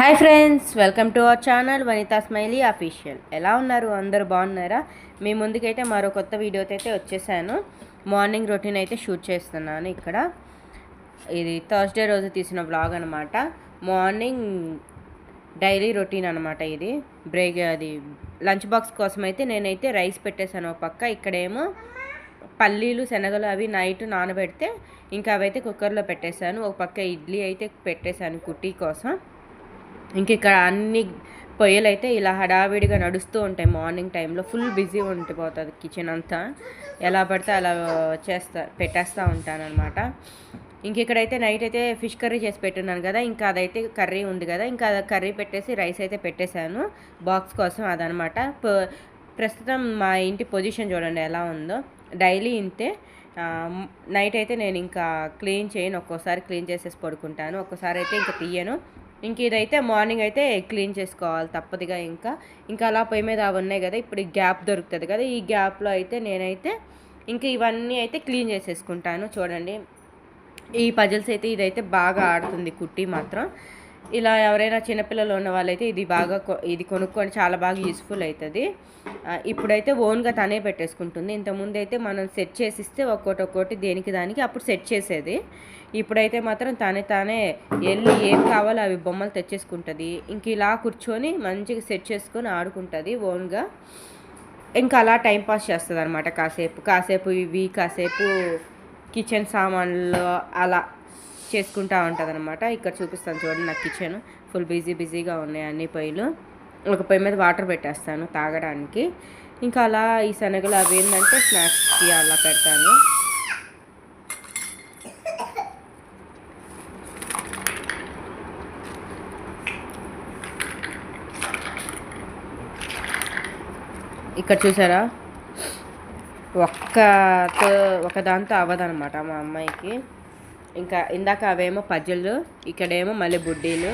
Hi friends welcome to our channel Vanitha Smiley official. ఎలా ఉన్నారు? అందరూ బాగున్నారా? మీ ముందుకైతే మరో కొత్త వీడియోతో అయితే వచ్చేసాను. మార్నింగ్ రొటీన్ అయితే షూట్ చేస్తున్నాను ఇక్కడ. ఇది థర్స్డే రోజు తీసిన వ్లాగ్ అనమాట మార్నింగ్ డైలీ రొటీన్ అనమాట ఇది. బ్రేక్ అది లంచ్ బాక్స్ కోసం అయితే నేనైతే రైస్ పెట్టేశాను ఒక పక్క. ఇక్కడేమో పల్లీలు శనగలు అవి నైట్ నానబెడితే ఇంకా అవైతే కుక్కర్లో పెట్టేశాను. ఒక పక్క ఇడ్లీ అయితే పెట్టేశాను కుట్టి కోసం. ఇంక ఇక్కడ అన్ని పొయ్యలు అయితే ఇలా హడావిడిగా నడుస్తూ ఉంటాయి మార్నింగ్ టైంలో. ఫుల్ బిజీ ఉండిపోతుంది కిచెన్ అంతా. ఎలా పడితే అలా చేస్తా పెట్టేస్తూ ఉంటాను అనమాట ఇంక ఇక్కడైతే నైట్ అయితే ఫిష్ కర్రీ చేసి పెట్టున్నాను కదా ఇంకా అదైతే కర్రీ ఉంది కదా ఇంకా అది కర్రీ పెట్టేసి రైస్ అయితే పెట్టేశాను. బాక్స్ కోసం అదనమాట ప- ప్రస్తుతం మా ఇంటి పొజిషన్ చూడండి ఎలా ఉందో. డైలీ ఇంతే. నైట్ అయితే నేను ఇంకా క్లీన్ చేయను ఒక్కోసారి క్లీన్ చేసేసి పడుకుంటాను ఒక్కోసారి అయితే ఇంకా తీయను. ఇంక ఇదైతే మార్నింగ్ అయితే క్లీన్ చేసుకోవాలి తప్పదుగా ఇంకా. ఇంకా అలా పొయ్యి మీద అవి ఉన్నాయి కదా ఇప్పుడు ఈ గ్యాప్ దొరుకుతుంది కదా ఈ గ్యాప్లో అయితే నేనైతే ఇంకా ఇవన్నీ అయితే క్లీన్ చేసేసుకుంటాను చూడండి. ఈ పజిల్స్ అయితే ఇదైతే బాగా ఆడుతుంది కుట్టి మాత్రం. ఇలా ఎవరైనా చిన్నపిల్లలు ఉన్న వాళ్ళైతే ఇది బాగా కొ- ఇది కొనుక్కొని చాలా బాగా యూస్ఫుల్ అవుతుంది ఇప్పుడైతే ఓన్గా తనే పెట్టేసుకుంటుంది. ఇంతకుముందు అయితే మనం సెట్ చేసిస్తే ఒక్కోటి ఒక్కోటి దేనికి దానికి అప్పుడు సెట్ చేసేది. ఇప్పుడైతే మాత్రం తనే తానే వెళ్ళి ఏం కావాలో అవి బొమ్మలు తెచ్చేసుకుంటుంది. ఇంక ఇలా కూర్చొని మంచిగా సెట్ చేసుకొని ఆడుకుంటుంది ఓన్గా ఇంకా అలా టైంపాస్ చేస్తుంది అనమాట కాసేపు. కాసేపు ఇవి కాసేపు కిచెన్ సామాన్లు అలా చేసుకుంటా ఉంటుంది అనమాట ఇక్కడ చూపిస్తాను చూడండి నా కిచెన్ ఫుల్ బిజీ బిజీగా ఉన్నాయి అన్ని పొయ్యిలు ఒక పొయ్యి మీద వాటర్ పెట్టేస్తాను తాగడానికి. ఇంకా అలా ఈ శనగలు అవి ఏంటంటే స్నాక్స్కి అలా పెడతాను. ఇక్కడ చూసారా? ఒక్కతో ఒక దాంతో అవ్వదనమాట మా అమ్మాయికి. ఇంకా ఇందాక అవేమో పజ్జలు ఇక్కడేమో మళ్ళీ బుడ్డీలు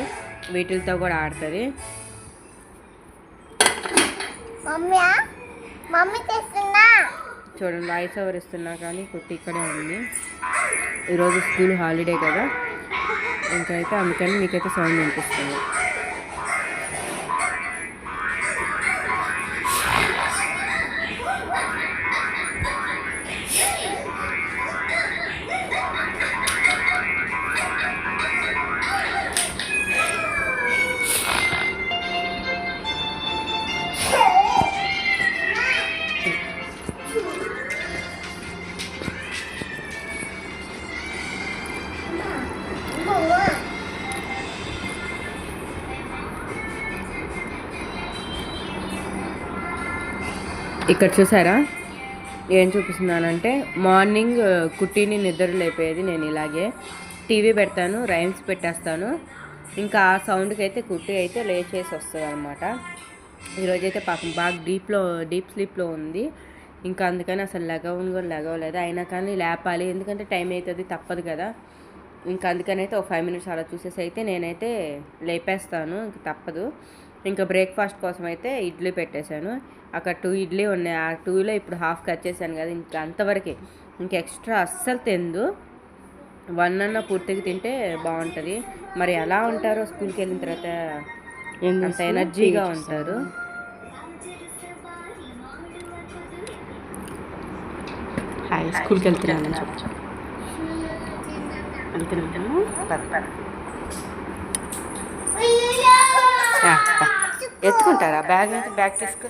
వీటితో కూడా ఆడుతుంది. చూడండి వాయిస్ ఓవర్ ఇస్తున్నా కానీ కుట్టి ఇక్కడే ఉంది. ఈరోజు స్కూల్ హాలిడే కదా. ఇంకైతే అందుకని మీకైతే సౌండ్ వినిపిస్తుంది. ఇక్కడ చూసారా? ఏం చూపిస్తున్నానంటే మార్నింగ్ కుట్టీని కుట్టిని నిద్ర లేపేది నేను ఇలాగే. టీవీ పెడతాను రైమ్స్ పెట్టేస్తాను. ఇంకా ఆ సౌండ్కి అయితే కుట్టి అయితే లేచేసి వస్తుంది అనమాట ఈరోజైతే పాపం బాగా డీప్లో డీప్ స్లీప్లో ఉంది. ఇంకా అందుకని అసలు లెగవని కూడా లెగవలేదు. అయినా కానీ లేపాలి. ఎందుకంటే టైం అవుతుంది తప్పదు కదా. ఇంకా అందుకని అయితే ఒక ఫైవ్ మినిట్స్ అలా చూసేసి అయితే నేనైతే లేపేస్తాను. ఇంక తప్పదు. ఇంకా బ్రేక్ఫాస్ట్ కోసం అయితే ఇడ్లీ పెట్టేశాను. అక్కడ టూ ఇడ్లీ ఉన్నాయి ఆ టూలో ఇప్పుడు హాఫ్ కట్ చేశాను కదా ఇంకా అంతవరకే. ఇంకా ఎక్స్ట్రా అస్సలు తిందు. వన్ అన్న పూర్తిగా తింటే బాగుంటుంది. మరి ఎలా ఉంటారో స్కూల్కి వెళ్ళిన తర్వాత అంత ఎనర్జీగా ఉంటారు. హాయ్ స్కూల్కి వెళ్తున్నాను. ఎత్తుకుంటారా? బ్యాగ్ అయితే బ్యాగ్ తీసుకో.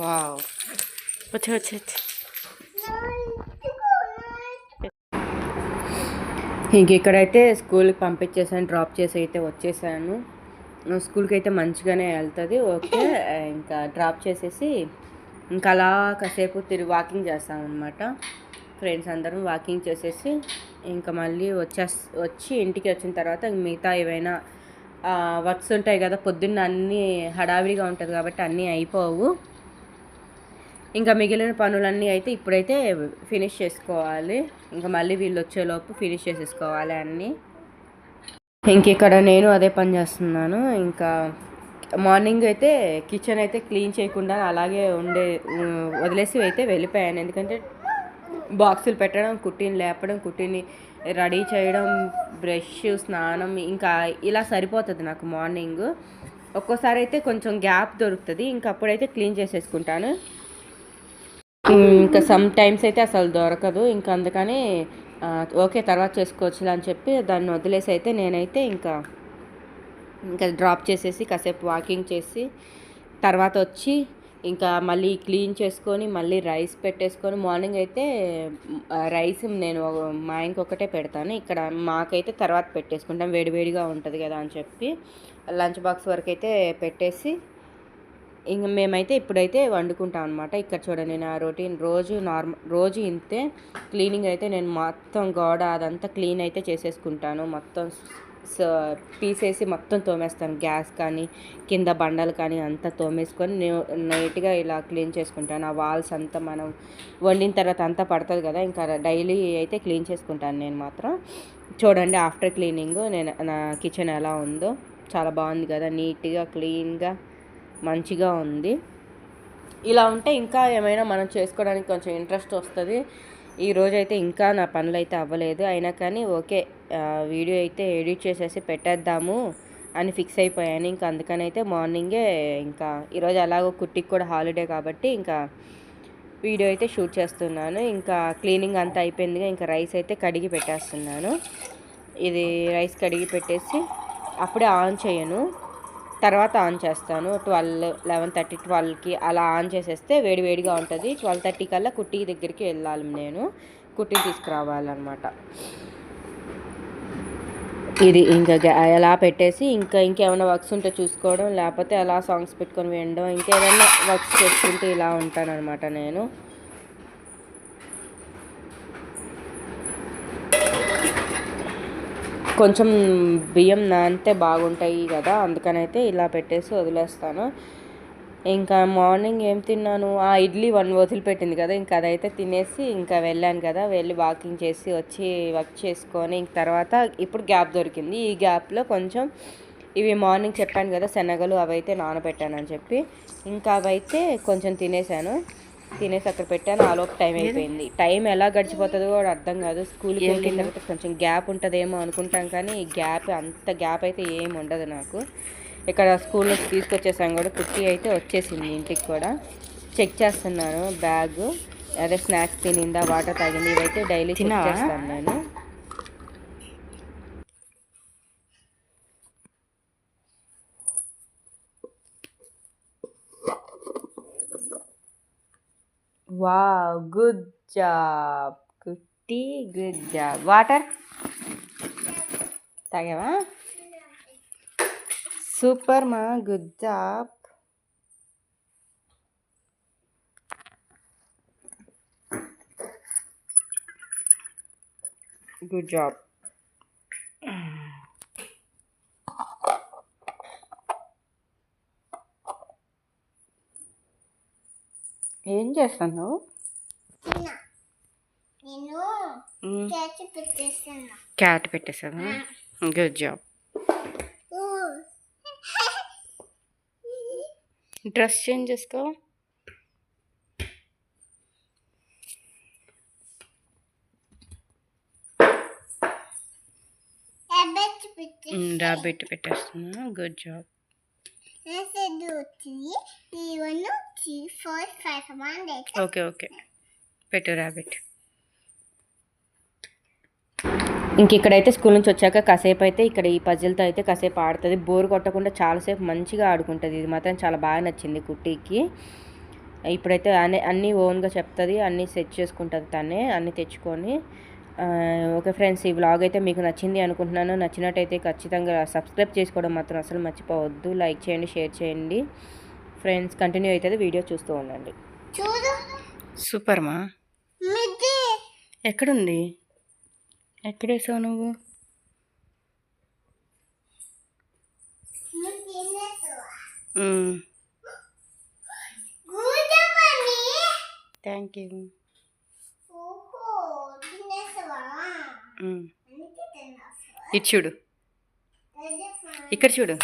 వావ్ వచ్చి వచ్చి వచ్చి ఇంక ఇక్కడైతే స్కూల్కి పంపించేసాను డ్రాప్ చేసి అయితే వచ్చేసాను. స్కూల్కి అయితే మంచిగానే వెళ్తుంది ఓకే. ఇంకా డ్రాప్ చేసేసి ఇంకా అలా కాసేపు తిరిగి వాకింగ్ చేస్తాం అనమాట ఫ్రెండ్స్ అందరం వాకింగ్ చేసేసి ఇంకా మళ్ళీ వచ్చేస్ వచ్చి ఇంటికి వచ్చిన తర్వాత ఇంక మిగతా ఏవైనా వర్క్స్ ఉంటాయి కదా పొద్దున్న అన్నీ హడావిడిగా ఉంటుంది కాబట్టి అన్నీ అయిపోవు. ఇంకా మిగిలిన పనులన్నీ అయితే ఇప్పుడైతే ఫినిష్ చేసుకోవాలి. ఇంకా మళ్ళీ వీళ్ళు వచ్చేలోపు ఫినిష్ చేసేసుకోవాలి అన్నీ. ఇంక ఇక్కడ నేను అదే పని చేస్తున్నాను. ఇంకా మార్నింగ్ అయితే కిచెన్ అయితే క్లీన్ చేయకుండా అలాగే ఉండే వదిలేసి అయితే వెళ్ళిపోయాను. ఎందుకంటే బాక్సులు పెట్టడం కుట్టిని లేపడం కుట్టిని రెడీ చేయడం బ్రష్ స్నానం ఇంకా ఇలా సరిపోతుంది నాకు మార్నింగ్ ఒక్కోసారి అయితే కొంచెం గ్యాప్ దొరుకుతుంది. ఇంకా అప్పుడైతే క్లీన్ చేసేసుకుంటాను. ఇంకా సమ్ టైమ్స్ అయితే అసలు దొరకదు. ఇంకా అందుకని ఓకే తర్వాత చేసుకోవచ్చు అని చెప్పి దాన్ని వదిలేసి అయితే నేనైతే ఇంకా ఇంకా డ్రాప్ చేసేసి కాసేపు వాకింగ్ చేసి తర్వాత వచ్చి ఇంకా మళ్ళీ క్లీన్ చేసుకొని మళ్ళీ రైస్ పెట్టేసుకొని మార్నింగ్ అయితే రైస్ నేను మా ఇంకొకటే పెడతాను. ఇక్కడ మాకైతే తర్వాత పెట్టేసుకుంటాం. వేడివేడిగా ఉంటుంది కదా అని చెప్పి లంచ్ బాక్స్ వరకు అయితే పెట్టేసి ఇంక మేమైతే ఇప్పుడైతే వండుకుంటాం అనమాట ఇక్కడ చూడండి నా రొటీన్ రోజు నార్మల్ రోజు ఇంతే క్లీనింగ్ అయితే నేను మొత్తం గోడ అదంతా క్లీన్ అయితే చేసేసుకుంటాను. మొత్తం స- మొత్తం తోమేస్తాను. గ్యాస్ కానీ కింద బండలు కానీ అంతా తోమేసుకొని నే- నీట్గా ఇలా క్లీన్ చేసుకుంటాను. ఆ వాల్స్ అంతా మనం వండిన తర్వాత అంతా పడుతుంది కదా ఇంకా డైలీ అయితే క్లీన్ చేసుకుంటాను నేను మాత్రం. చూడండి ఆఫ్టర్ క్లీనింగ్ నేను నా కిచెన్ ఎలా ఉందో. చాలా బాగుంది కదా నీట్గా క్లీన్గా మంచిగా ఉంది. ఇలా ఉంటే ఇంకా ఏమైనా మనం చేసుకోవడానికి కొంచెం ఇంట్రెస్ట్ వస్తుంది. ఈ అయితే ఇంకా నా పనులు అయితే అవ్వలేదు. అయినా కానీ ఓకే వీడియో అయితే ఎడిట్ చేసేసి పెట్టేద్దాము అని ఫిక్స్ అయిపోయాను. ఇంకా అందుకనైతే మార్నింగే ఇంకా ఈరోజు ఎలాగో కుట్టికి కూడా హాలిడే కాబట్టి ఇంకా వీడియో అయితే షూట్ చేస్తున్నాను. ఇంకా క్లీనింగ్ అంతా అయిపోయిందిగా ఇంకా రైస్ అయితే కడిగి పెట్టేస్తున్నాను. ఇది రైస్ కడిగి పెట్టేసి అప్పుడే ఆన్ చేయను. తర్వాత ఆన్ చేస్తాను. ట్వెల్వ్ లెవెన్ థర్టీ ట్వెల్వ్కి అలా ఆన్ చేసేస్తే వేడివేడిగా ఉంటుంది. ట్వెల్వ్ థర్టీ కల్లా కుట్టి దగ్గరికి వెళ్ళాలి నేను. కుట్టి తీసుకురావాలన్నమాట. ఇది ఇంకా అలా పెట్టేసి ఇంకా ఇంకేమైనా వర్క్స్ ఉంటే చూసుకోవడం లేకపోతే అలా సాంగ్స్ పెట్టుకొని వినడం ఇంకేమైనా వర్క్స్ చేసుకుంటే ఇలా ఉంటానన్నమాట నేను. కొంచెం బియ్యం నానితే బాగుంటాయి కదా అందుకనైతే ఇలా పెట్టేసి వదిలేస్తాను. ఇంకా మార్నింగ్ ఏం తిన్నాను? ఆ ఇడ్లీ వన్ వదిలిపెట్టింది కదా ఇంకా అదైతే తినేసి ఇంకా వెళ్ళాను కదా వెళ్ళి వాకింగ్ చేసి వచ్చి వర్క్ చేసుకొని ఇంక తర్వాత ఇప్పుడు గ్యాప్ దొరికింది. ఈ గ్యాప్లో కొంచెం ఇవి మార్నింగ్ చెప్పాను కదా శనగలు అవైతే నానబెట్టాను అని చెప్పి ఇంకా అవైతే కొంచెం తినేసాను. తినేసి అక్కడ పెట్టాను. ఆ లోపు టైం అయిపోయింది. టైం ఎలా గడిచిపోతుందో కూడా అర్థం కాదు. స్కూల్కి వెళ్ళిన తర్వాత కొంచెం గ్యాప్ ఉంటుందేమో అనుకుంటాం కానీ ఈ గ్యాప్ అంత గ్యాప్ అయితే ఏం ఉండదు నాకు. ఇక్కడ స్కూల్ నుంచి తీసుకొచ్చేసాం కూడా. కుట్టి అయితే వచ్చేసింది ఇంటికి కూడా. చెక్ చేస్తున్నాను బ్యాగ్. అదే స్నాక్స్ తినిందా వాటర్ తాగింది ఇవైతే డైలీ? చేస్తాను నేను. వావ్ గుడ్ జాబ్ కుట్టి గుడ్ జాబ్ వాటర్ తాగావా సూపర్ మా గుడ్ జాబ్ గుడ్ జాబ్ ఏం చేస్తున్నావు పెట్టేస్తున్నా. క్యాట్ పెట్టేసాను గుడ్ జాబ్. డ్రెస్ చేంజ్ చేసుకో. ఎబ్బెచ్చి పెట్టేసి రాబెట్టి పెట్టేస్తున్నాను good job three four five one okay okay పెట్టు రాబెట్ ఇంక ఇక్కడైతే స్కూల్ నుంచి వచ్చాక కాసేపు అయితే ఇక్కడ ఈ పజిల్తో అయితే కాసేపు ఆడుతుంది. బోర్ కొట్టకుండా చాలాసేపు మంచిగా ఆడుకుంటుంది. ఇది మాత్రం చాలా బాగా నచ్చింది కుట్టీకి. ఇప్పుడైతే అన్ని అన్నీ ఓన్గా చెప్తుంది. అన్నీ సెట్ చేసుకుంటుంది తనే అన్నీ తెచ్చుకొని. ఓకే ఫ్రెండ్స్ ఈ వ్లాగ్ అయితే మీకు నచ్చింది అనుకుంటున్నాను. నచ్చినట్టయితే ఖచ్చితంగా సబ్స్క్రైబ్ చేసుకోవడం మాత్రం అసలు మర్చిపోవద్దు. లైక్ చేయండి షేర్ చేయండి. ఫ్రెండ్స్ కంటిన్యూ అవుతుంది వీడియో చూస్తూ ఉండండి. చూడు. సూపర్ మా మిద్ది. ఎక్కడుంది? ఎక్కడేసావు నువ్వు? థ్యాంక్ యూ ఇటు చూడు. ఇక్కడ చూడు.